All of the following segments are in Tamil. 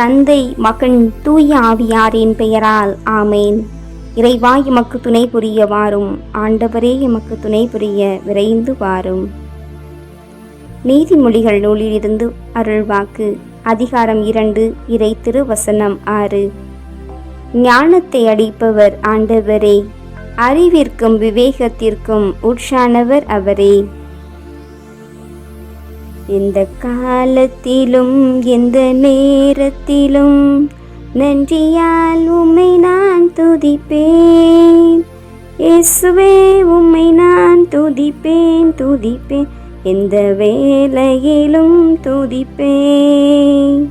தந்தை மகன் தூய ஆவியாரின் பெயரால். ஆமேன். இறைவா எமக்கு துணை புரிய வாரும். ஆண்டவரே எமக்கு துணை புரிய விரைந்து வாரும். நீதிமொழிகள் நூலிலிருந்து அருள்வாக்கு அதிகாரம் இரண்டு இறை திருவசனம் ஆறு. ஞானத்தை அடிப்பவர் ஆண்டவரே. அறிவிற்கும் விவேகத்திற்கும் உற்சானவர் அவரே. எந்த காலத்திலும் எந்த நேரத்திலும் நன்றியால் உம்மை நான் துதிப்பேன். இயேசுவே உம்மை நான் துதிப்பேன் துதிப்பேன். எந்த வேலையிலும் துதிப்பேன்.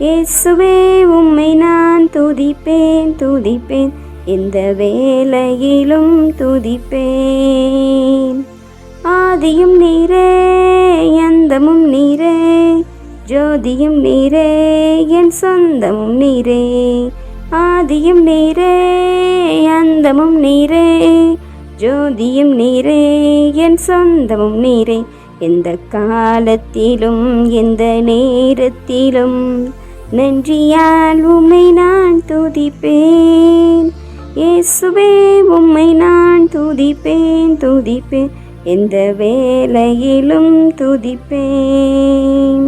இயேசுவே உம்மை நான் துதிப்பேன் துதிப்பேன். எந்த வேலையிலும் துதிப்பேன். ஆதியும் நீரே சொந்தமும் நீரே ஜோதியும் நீரே என் சொந்தமும் நீரே ஆதியும் நீரே அந்தமும் நீரே ஜோதியும் நீரே என் சொந்தமும் நீரே. எந்த காலத்திலும் எந்த நேரத்திலும் நன்றியால் உம்மை நான் துதிப்பேன். இயேசுவே உம்மை நான் துதிப்பேன் துதிப்பேன். எந்த வேலையிலும் துதிப்பேன்.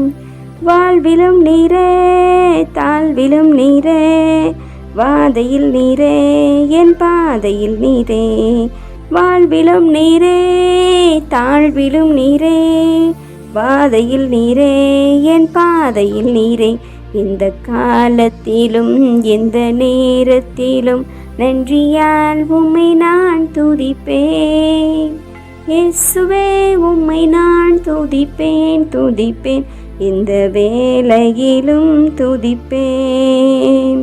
வாழ்விலும் நீரே தாழ்விலும் நீரே வாதையில் நீரே என் பாதையில் நீரே. வாழ்விலும் நீரே தாழ்விலும் நீரே வாதையில் நீரே என் பாதையில் நீரே. எந்த காலத்திலும் எந்த நேரத்திலும் நன்றியால் உம்மை நான் துதிப்பேன். இயேசுவே உம்மை நான் துதிப்பேன் துதிப்பேன். இந்த வேலையிலும் துதிப்பேன்.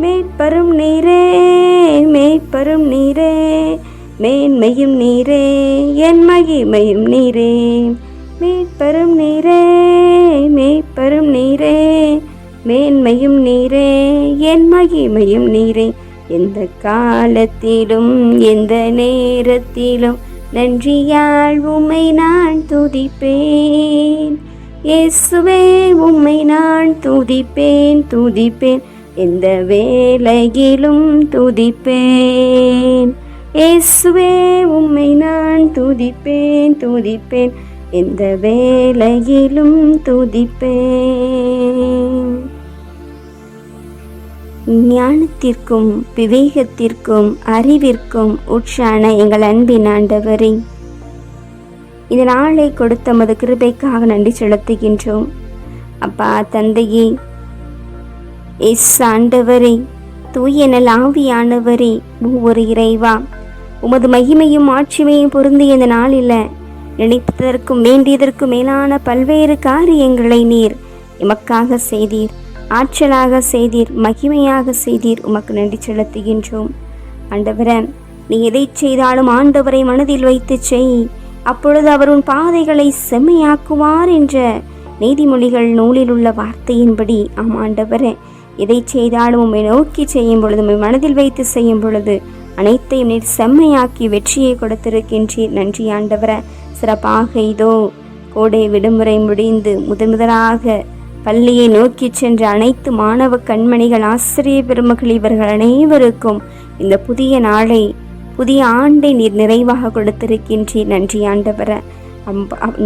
மேற்பரும் நீரே மேற்பரும் நீரே மேன்மையும் நீரே என் மகிமையும் நீரே. மேற்பரும் நீரே மேற்பரும் நீரே மேன்மையும் நீரே என் மகிமையும் நீரே. எந்த காலத்திலும் எந்த நேரத்திலும் நன்றியால் உம்மை நான் துதிப்பேன். இயேசுவே உம்மை நான் துதிப்பேன் துதிப்பேன். எந்த வேலையிலும் துதிப்பேன். இயேசுவே உம்மை நான் துதிப்பேன் துதிப்பேன். எந்த வேலையிலும் துதிப்பேன். ஞானத்திற்கும் விவேகத்திற்கும் அறிவிற்கும் உற்சான எங்கள் அன்பின் ஆண்டவரே. இந்த நாளை கொடுத்த மது கிருபைக்காக நன்றி செலுத்துகின்றோம். அப்பா தந்தையே எஸ் ஆண்டவரே தூய நல் ஆவியானவரே ஒவ்வொரு இறைவா உமது மகிமையும் ஆட்சிமையும் பொருந்திய இந்த நாளில் நினைத்ததற்கும் வேண்டியதற்கும் மேலான பல்வேறு காரியங்களை நீர் எமக்காக செய்தீர். ஆற்றலாக செய்தீர் மகிமையாக செய்தீர் உமக்கு நன்றி செலுத்துகின்றோம். ஆண்டவரே நீ எதை செய்தாலும் ஆண்டவரை மனதில் வைத்து செய். அப்பொழுது அவர் உன் பாதைகளை செம்மையாக்குவார் என்ற நீதிமொழிகள் நூலில் உள்ள வார்த்தையின்படி. ஆம் ஆண்டவரே எதை செய்தாலும் உம்மை நோக்கி செய்யும் பொழுது உம்மை மனதில் வைத்து செய்யும் பொழுது அனைத்தையும் நீர் செம்மையாக்கி வெற்றியை கொடுத்திருக்கின்றீர். நன்றி ஆண்டவர. சிறப்பாக இதோ கோடை விடுமுறை முடிந்து முதன் முதலாக பள்ளியை நோக்கி சென்ற அனைத்து மாணவ கண்மணிகள் ஆசிரிய பெருமகள் இவர்கள் அனைவருக்கும் இந்த புதிய நாளை புதிய ஆண்டை நீர் நிறைவாக கொடுத்திருக்கின்றீர். நன்றி ஆண்டவர.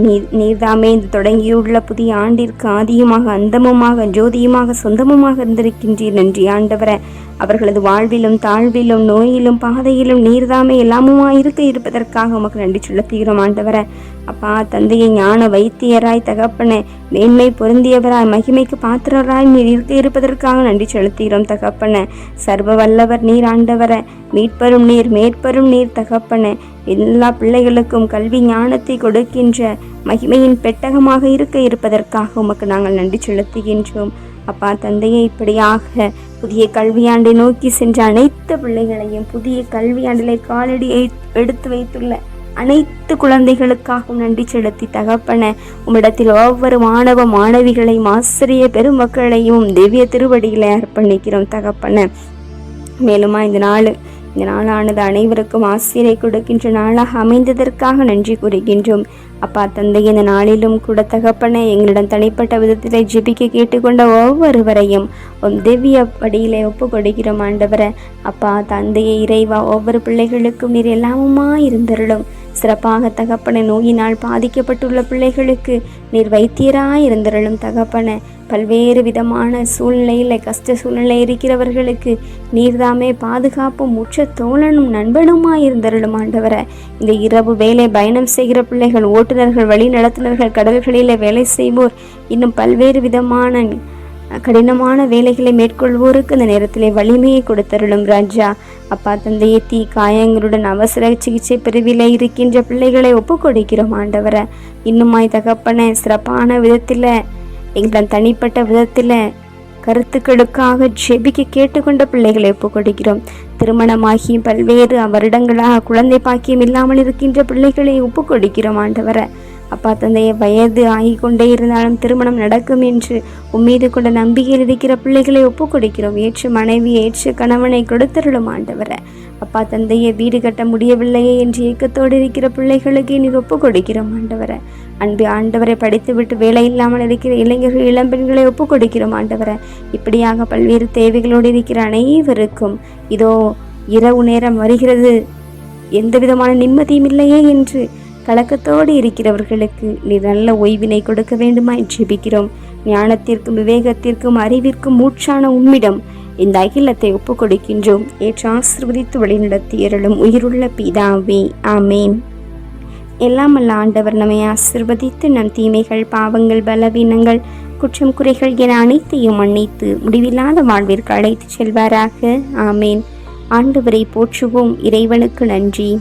நீர் நீர்தாமே இந்த தொடங்கியுள்ள புதிய ஆண்டிற்கு ஆதியுமாக அந்தமுமாக ஜோதியுமாக சொந்தமுமாக இருந்திருக்கின்றீர். நன்றி ஆண்டவர. அவர்களது வாழ்விலும் தாழ்விலும் நோயிலும் பாதையிலும் நீர்தாமே எல்லாமுமா இருக்க இருப்பதற்காக உமக்கு நன்றி செலுத்துகிறோம் ஆண்டவர. அப்பா தந்தையை ஞான வைத்தியராய் தகப்பனே மேன்மை பொருந்தியவராய் மகிமைக்கு பாத்திரராய் நீர் இருக்க இருப்பதற்காக நன்றி செலுத்துகிறோம் தகப்பன. சர்வ வல்லவர் நீர் ஆண்டவர மீட்பரும் நீர் மேற்பரும் நீர் தகப்பன. எல்லா பிள்ளைகளுக்கும் கல்வி ஞானத்தை கொடுக்கின்ற மகிமையின் பெட்டகமாக இருக்க இருப்பதற்காக உமக்கு நாங்கள் நன்றி செலுத்துகின்றோம். அப்பா தந்தையை இப்படியாக புதிய கல்வியாண்டை நோக்கி சென்ற அனைத்து பிள்ளைகளையும் புதிய கல்வியாண்டிலே காலடி எடுத்து வைத்துள்ள அனைத்து குழந்தைகளுக்காகவும் நன்றி செலுத்தி தகப்பன. உம்மிடத்தில் ஒவ்வொரு மாணவ மாணவிகளையும் ஆசிரிய பெருமக்களையும் திவ்ய திருவடிகளை அர்ப்பணிக்கிறோம் தகப்பன. மேலுமா இந்த நாள் இந்த நாளானது அனைவருக்கும் ஆசிரியை கொடுக்கின்ற நாளாக அமைந்ததற்காக நன்றி கூறுகின்றோம். அப்பா தந்தை இந்த நாளிலும் கூட தகப்பனை எங்களிடம் தனிப்பட்ட விதத்தில் ஜெபிக்க கேட்டுக்கொண்ட ஒவ்வொருவரையும் உம் திவ்ய படியிலே ஒப்பு கொடுக்கிறோம் ஆண்டவரை. அப்பா தந்தையை இறைவா ஒவ்வொரு பிள்ளைகளுக்கும் நீர் எல்லாமுமா இருந்தருளும். சிறப்பாக தகப்பன நோயினால் பாதிக்கப்பட்டுள்ள பிள்ளைகளுக்கு நீர் வைத்தியராய் இருந்தருளும் தகப்பன. பல்வேறு விதமான சூழ்நிலையில் கஷ்ட சூழ்நிலை இருக்கிறவர்களுக்கு நீர்தாமே பாதுகாப்பும் உற்ற தோழனும் நண்பனுமாய் இருந்தருளும் ஆண்டவரை. இந்த இரவு வேலை பயணம் செய்கிற பிள்ளைகள் ஓட்டுநர்கள் வழி நடத்துனர்கள் கடல்களில் வேலை செய்வோர் இன்னும் பல்வேறு விதமான கடினமான வேலைகளை மேற்கொள்வோருக்கு இந்த நேரத்திலே வலிமையை கொடுத்தருளும் ராஜா. அப்பா தந்தையை தீ காயங்களுடன் அவசர சிகிச்சை பிரிவில் இருக்கின்ற பிள்ளைகளை ஒப்புக்கொடுக்கிறோம் ஆண்டவரை. இன்னுமாய் தகப்பன சிறப்பான விதத்தில் எங்களிடம் தனிப்பட்ட விதத்தில் கருத்துக்களுக்காக ஜெபிக்க கேட்டுக்கொண்ட பிள்ளைகளை ஒப்பு கொடுக்கிறோம் திருமணமாகி பல்வேறு வருடங்களாக குழந்தை பாக்கியம் இல்லாமல் இருக்கின்ற பிள்ளைகளை ஒப்பு கொடுக்கிறோம் ஆண்டவரை. அப்பா தந்தைய வயது ஆகி கொண்டே இருந்தாலும் திருமணம் நடக்கும் என்று உம்மீது கொண்ட நம்பிக்கையில் இருக்கிற பிள்ளைகளை ஒப்புக் கொடுக்கிறோம். ஏற்று மனைவி ஏற்று கணவனை கொடுத்தருளும் ஆண்டவர. அப்பா தந்தையை வீடு கட்ட முடியவில்லையே என்று ஏக்கத்தோடு இருக்கிற பிள்ளைகளுக்கு நீர் ஒப்புக் கொடுக்கிறோம் ஆண்டவரை. அன்பு ஆண்டவரை படித்துவிட்டு வேலை இல்லாமல் இருக்கிற இளைஞர்கள் இளம்பெண்களை ஒப்புக் கொடுக்கிறோம் ஆண்டவரை. இப்படியாக பல்வேறு தேவைகளோடு இருக்கிற அனைவருக்கும் இதோ இரவு நேரம் வருகிறது. எந்த விதமான நிம்மதியும் இல்லையே என்று கலக்கத்தோடு இருக்கிறவர்களுக்கு நீ நல்ல ஓய்வினை கொடுக்க வேண்டுமாய் ஜெபிக்கிறோம். ஞானத்திற்கும் விவேகத்திற்கும் அறிவிற்கும் மூச்சான உம்மிடம் இந்த அகிலத்தை ஒப்புக் கொடுக்கின்றோம் ஏற்று ஆசிர்வதித்து வழிநடத்தி அருளும் உயிருள்ள பிதாவே. ஆமேன். எல்லாம் அல்ல ஆண்டவர் நம்மை ஆசிர்வதித்து நம் தீமைகள் பாவங்கள் பலவீனங்கள் குற்றம் குறைகள் என அனைத்தையும் மன்னித்து முடிவில்லாத வாழ்விற்கு அழைத்துச் செல்வாராக. ஆமேன். ஆண்டவரை போற்றுவோம். இறைவனுக்கு நன்றி.